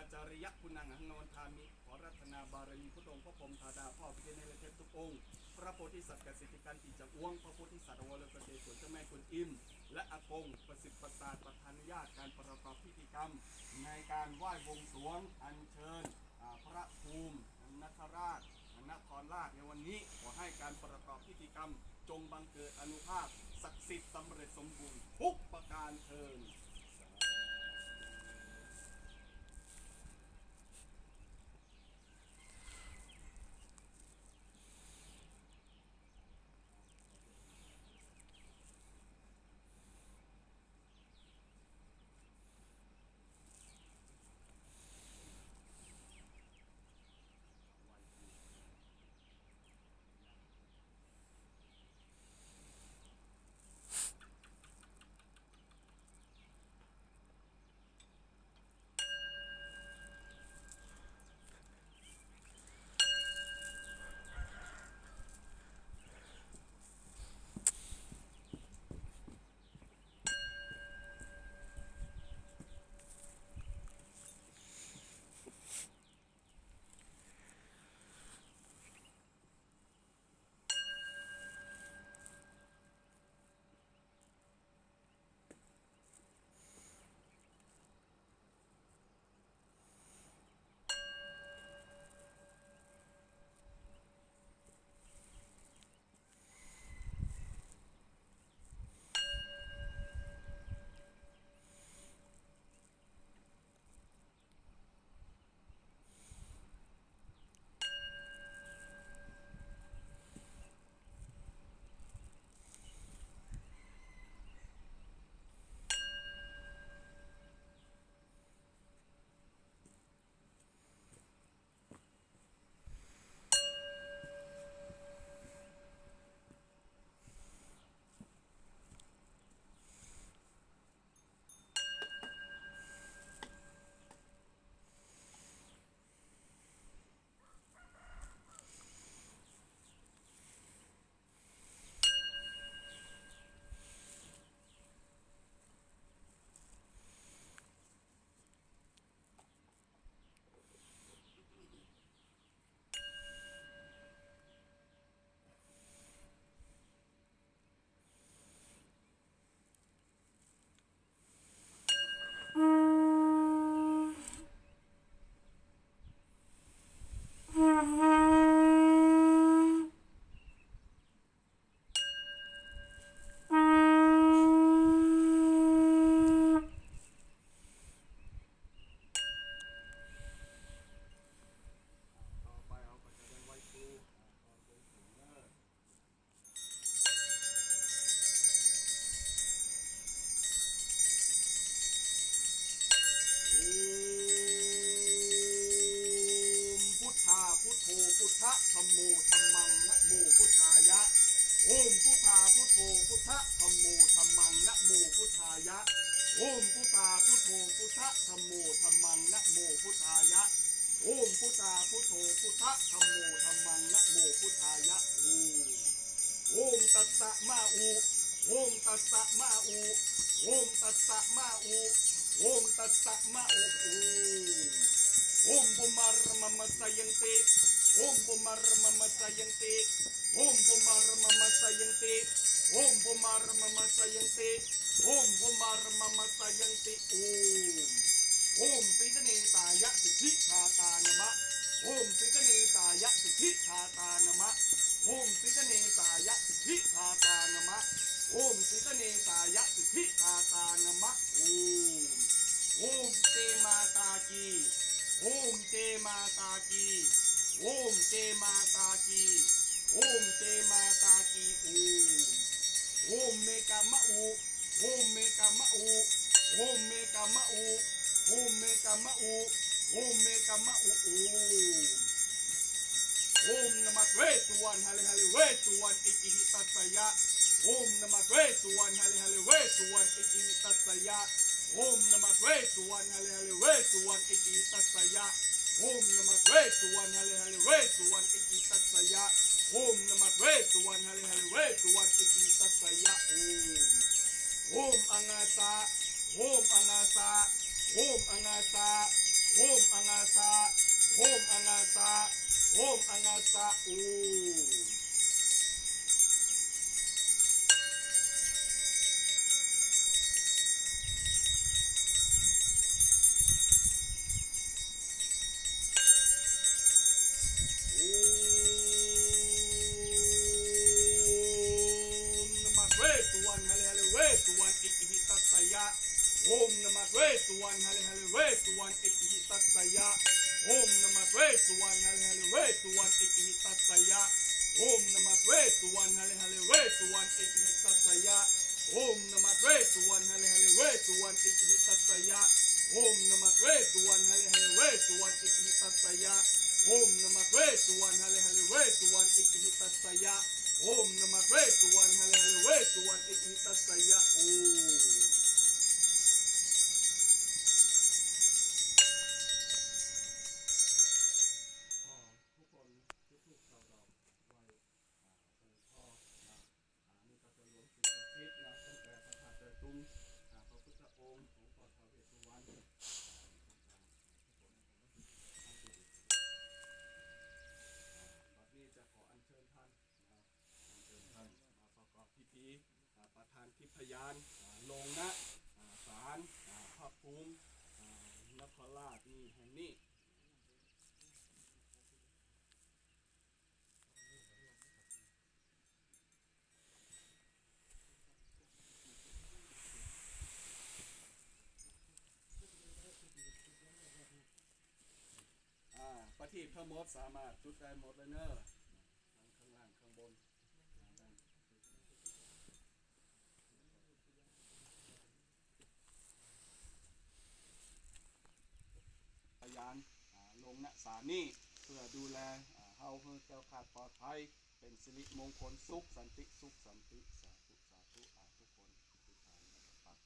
าจาริยะคุณังหังนวนทามิ ขอรัตนาบารมีพุทธองค์พระพรมธาดาพ่อพิเนรเทพทุกองค์ พระโพธิสัตว์กสิทธิการอิจักอ้วง พระโพธิสัตว์วรประเดชวนเจ้าแม่คุณอิม และอากงประสิทธิ์ประสาทประธานุญาตการประกอบพิธีกรรม ในการไหว้บวงสรวงอัญเชิญพระภูมินคราชนครราชในวันนี้ขอให้การประกอบพิธีกรรม จงบังเกิดอนุภาพศักดิ์สิทธิ์สำเร็จสมบูรณ์ทุกประการเทิน โอมปุมารมมสยังติโอมปุมารมมสยังติโอมปุมารมมสยังติ โอมเจมาตากีโอมเจมาตากีโอมเจมาตากีโอมโอมเมกามะอูโอมเมกามะอูโอมเมกามะอูโอมเมกามะอูโอมเมกามะอูโอมโอมนมัสเวสุวรรณฮาเลฮาเลเวสุวรรณอิกิหิตัสสยะโอมนมัสเวสุวรรณฮาเลฮาเลเวสุวรรณอิกิหิตัสสยะโอมนมัสเวสุวรรณฮาเลฮาเลเวสุวรรณอิกิหิตัสสยะโอมนมัสเวสุวรรณฮาเลฮาเลเวสุวรรณอิกิหิตัสสยะโอมนเอิกิหิตัสสยะ โอมโอมอังาสาโอมอังาสาโอมอังาสาโอโฮมอังอาสาโฮมอังอ ฮะเลเวสุวรรณอิอิหิตัสสยะโอมนมัสเวสุวรรณฮะเลฮะเลเวสุวรรณอิอิหิตัส มีประธานทิพยานลงนะศาลพระภูมินครราชนี่แห่งนี้ประทีปทั้งหมดสามารถจุดได้หมดเลยเนอะทั้งข้างล่างข้างบนได้ พยานอ่าลง ณสานี่เพื่อดูแลเฮาเพื่อแก้วขาดปลอดภัย เป็นสิริมงคลสุขสันติสุขสันติสาธุสาธุอาทุกคนทุกทานนะครับ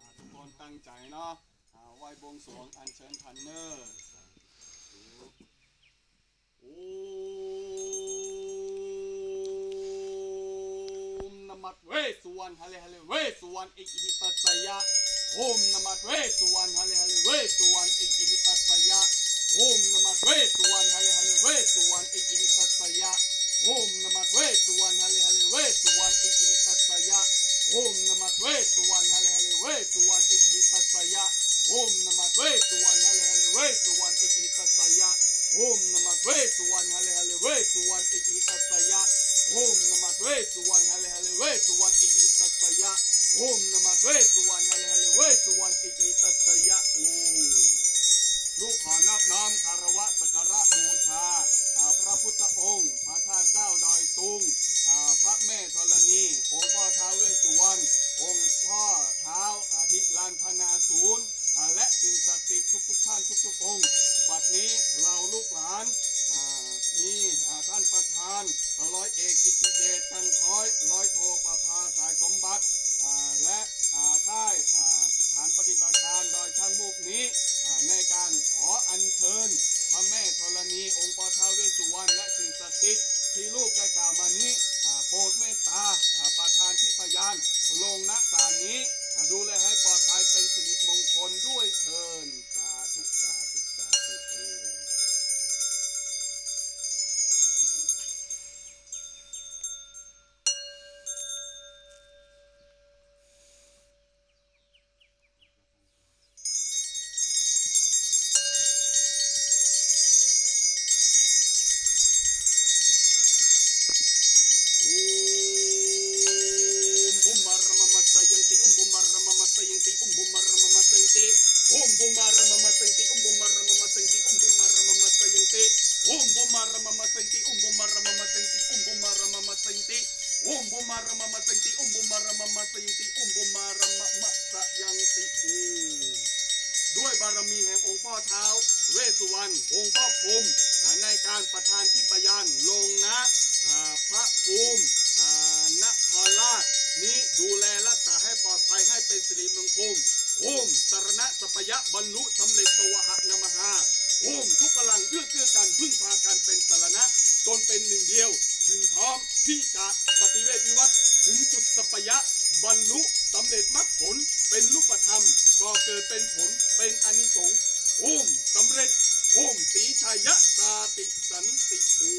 อ่าทุกคน ตั้งใจเนาะไหว้บวงสรวงอัญเชิญพันเนอร์โอ้มนมัสเวสุวรรณฮะเลฮะเลเวสุวรรณอิอิหิตัสยะโอมนมัสเวสุวรรณฮะเลฮะเลเวสุวรรณอิอิหิตัสยะโอมนมัสเวสุวรรณฮะเลฮะเลเวสุวรรณอิอิหิตัสยะโอมนมัสเวสุวรรณฮะเลฮะเลเวสุวรรณอิอิหิตัสยะ โอมนมัสเวสุวรรณฮะเลฮะเลเวสุวรรณอิหิตัสสยะโอมนมัสเวสุวรรณฮะเลฮะเลเวสุวรรณอิหิตัสสยะโอมนมัสเวสุวรรณฮะเลฮะเลเวสุวรรณอิหิตัสสยะโอมนมัสเวสุวรรณฮะเลฮะเลเวสุวรรณอิหิตัสสยะโอมนมัสเฮลเล่สุวรรณอิอิทัตสยามโอ้ลูกขอนับน้อมคารวะสักการะบูชาอาพระพุทธองค์ พระธาตุเจ้าดอยตุง พระแม่ธรณี องค์พ่อท้าวเวสุวรรณองค์พ่อเท้าฮิรันพนาศูนย์และสิ่งศักดิ์สิทธิ์ทุกๆท่านทุกๆ องค์ บัดนี้เราลูกหลานมีท่านประธานร้อยเอกกิติเดชกันคอยร้อยโทประภาสายสมบัติและค่ายฐานปฏิบัติการดอยช่างมูกนี้ในการขออัญเชิญพระแม่ธรณีองค์ปทาเวสุวรรณและสิ่งศักดิ์สิทธิ์ที่ลูกได้กล่าวมานี้ โปรดเมตตาประธานที่พยานลงณศาลนี้ ดูแลให้ปลอดภัยเป็นสิ มารมมะสังติอุมบุมารมมะสังติอุมบุมารมมะสยังติอูด้วยบารมีแห่งองค์พ่อเท้า เวสุวรรณองค์พ่อภูมิในการประทานที่ปยานลงนะพระภูมินครราชนี้ดูแลรักษาให้ปลอดภัยให้เป็นสิริมงคลโอมสารณะสัพยะบรรลุสำเร็จตัวหะนมหาโอมทุกพลังเอื้อเกื้อกันพึ่งพากันเป็นสารณะ จนเป็นหนึ่งเดียว ถึงพร้อมที่จะปฏิเวทวิวัฒน์ถึงจุดสัพยะบรรลุสำเร็จมรรคผลเป็นรูปธรรมก็เกิดเป็นผลเป็นอนิสงส์โอมสำเร็จโอมสีชัยยะสาติสันติภู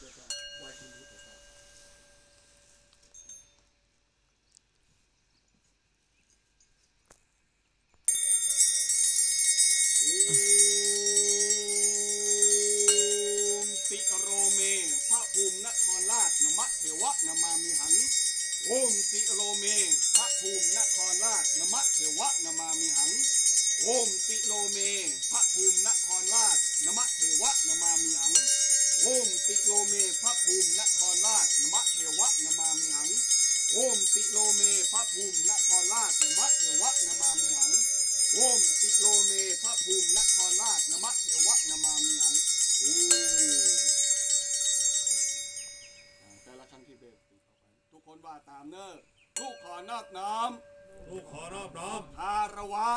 different. โลเมพระภูมินครราชนมะเทวะนามามิหัง โอมสิโลเมพระภูมินครราชนมะเทวะนามามิหัง โอมสิโลเมพระภูมินครราชนมะเทวะนามามิหังโอ้อ่าแต่ละครั้งที่เบสตีเข้าไปทุกคนว่าตามเนอะลูกขอนอบน้อมลูกขอนอบน้อมคารวะ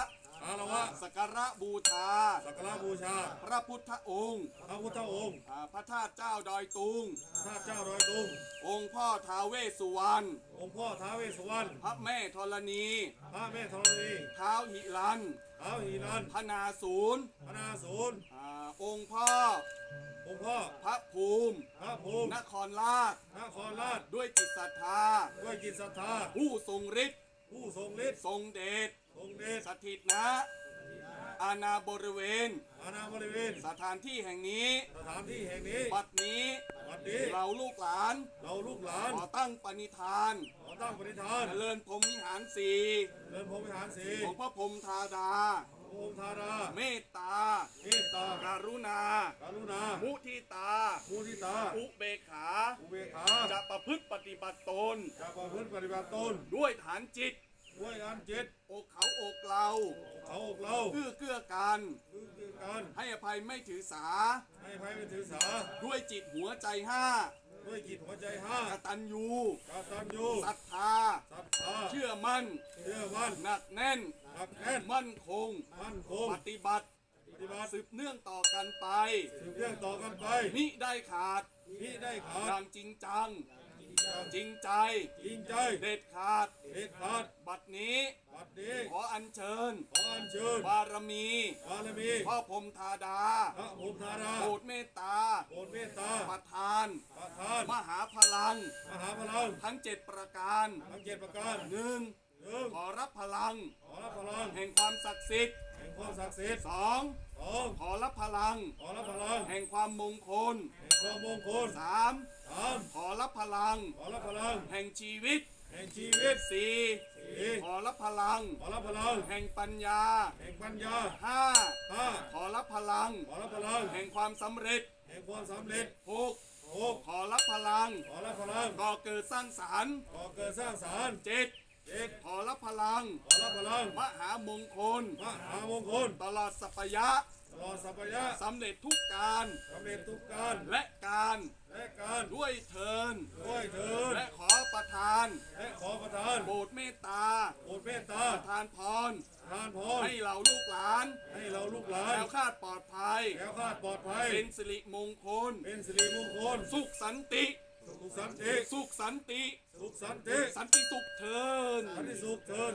คารวะสักการะบูชา สักการะบูชา พระพุทธองค์พระพุทธองค์อ่าพระธาตุเจ้าดอยตุงพระเจ้าดอยตุง องค์พ่อท้าวเวสสุวรรณ องค์พ่อท้าวเวสสุวรรณ พระแม่ธรณี พระแม่ธรณีท้าวหิรันท้าวหิรันพนาศูนย์พนาศูนย์อ่าองค์พ่อ องค์พ่อ พระภูมิ พระภูมินครราช นครราชด้วยจิตศรัทธา ด้วยกิจศรัทธา ผู้ทรงฤทธิ์ ผู้ทรงฤทธิ์ทรงเดชทรงเดชสถิตนะอาณาบริเวณ อาณาบริเวณ สถานที่แห่งนี้ สถานที่แห่งนี้ บัดนี้วันนี้ เราลูกหลาน เราลูกหลาน ขอตั้งปณิธาน ขอตั้งปณิธาน เจริญพรหมวิหารสี่เดินพรหมวิหารสีของพระพรหมธาดาโอมธาราเมตตา เมตตา การุณา การุณา มุทิตา มุทิตา อุเบกขา อุเบกขา จะ ประพฤติปฏิบัติตน จะประพฤติปฏิบัติตนด้วยฐานจิต ด้วยงานจิตอกเขาอกเราเขาอกเราเอื้อเกื้อกัน คือคือการให้อภัยไม่ถือสา ให้ภัยไม่ถือสา ด้วยจิตหัวใจห้าด้วยจิตหัวใจห้ากตัญญูกตัญญูศรัทธา ศรัทธาเชื่อมั่น เชื่อมั่นหนักแน่น หนักแน่นมั่นคง มั่นคงปฏิบัติปฏิบัติสืบเนื่องต่อกันไป สืบเรื่องต่อกันไปมิได้ขาด ที่ได้ขาด อย่างจริงจัง จริงใจ จริงใจเด็ดขาด เด็ดขาด บัดนี้ บัดนี้ ขออัญเชิญ ขออัญเชิญ บารมี บารมี พ่อพรหมธาดา พระภูมิธาราโปรดเมตตา โปรดเมตตา ประทาน ประทาน มหาพลัง มหาพลัง ทั้งเจ็ดประการ ทั้งเจ็ดประการหนึ่งหนึ่งขอรับพลัง ขอรับพลัง แห่งความศักดิ์สิทธิ์ แห่งความศักดิ์สิทธิ์สองสองขอรับพลัง ขอรับพลัง แห่งความมงคล แห่งความมงคลสาม สามขอรับพลัง ขอรับพลัง แห่งชีวิต แห่งชีวิตสี่สี่ขอรับพลัง ขอรับพลัง แห่งปัญญา แห่งปัญญาห้าห้าขอรับพลัง ขอรับพลัง แห่งความสำเร็จ แห่งความสำเร็จหกหกขอรับพลัง ขอรับพลังก่อเกิดสร้างสรรค์ก่อเกิดสร้างสรรค์เจ็ดเจ็ดขอรับพลัง ขอรับพลัง มหามงคล มหามงคล ตลอดสัพยะ ตลอดสัพยะสำเร็จทุกการ สำเร็จทุกการและการ และการด้วยเทินด้วยเถิดและขอประทาน และขอประทานโปรดเมตตา โปรดเมตตาประทานพร ทานพรให้เราลูกหลาน ให้เราลูกหลาแคนล้วคลาดปลอดภัย แก้วคลาดปลอดภัย เป็นสิริมงคล เป็นสิริมงคล สุขสันติ สุขสันติ สุขสันติ สุขสันติ สันติสุขเทิน สันติสุขเทิน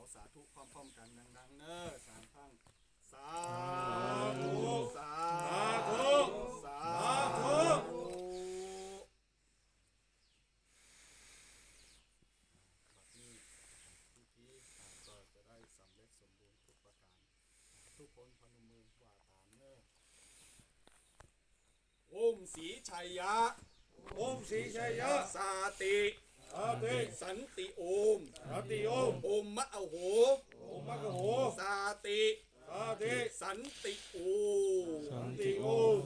เฮาสาธุพร้อมๆกันดังๆเนอะสามครั้งสาธุสาธุสาธุบัดนี้พิธีก็จะได้สำเร็จสมบูรณ์ทุกประการ ทุกคนพนมมือว่าตามเนอะโอมสีชัยยะ โอมศรีชัยยะ สาติ สันติโอม สันติโอม โอมมะเอาโห โอมักขโห สาติอาติ สันติโอสันติโอม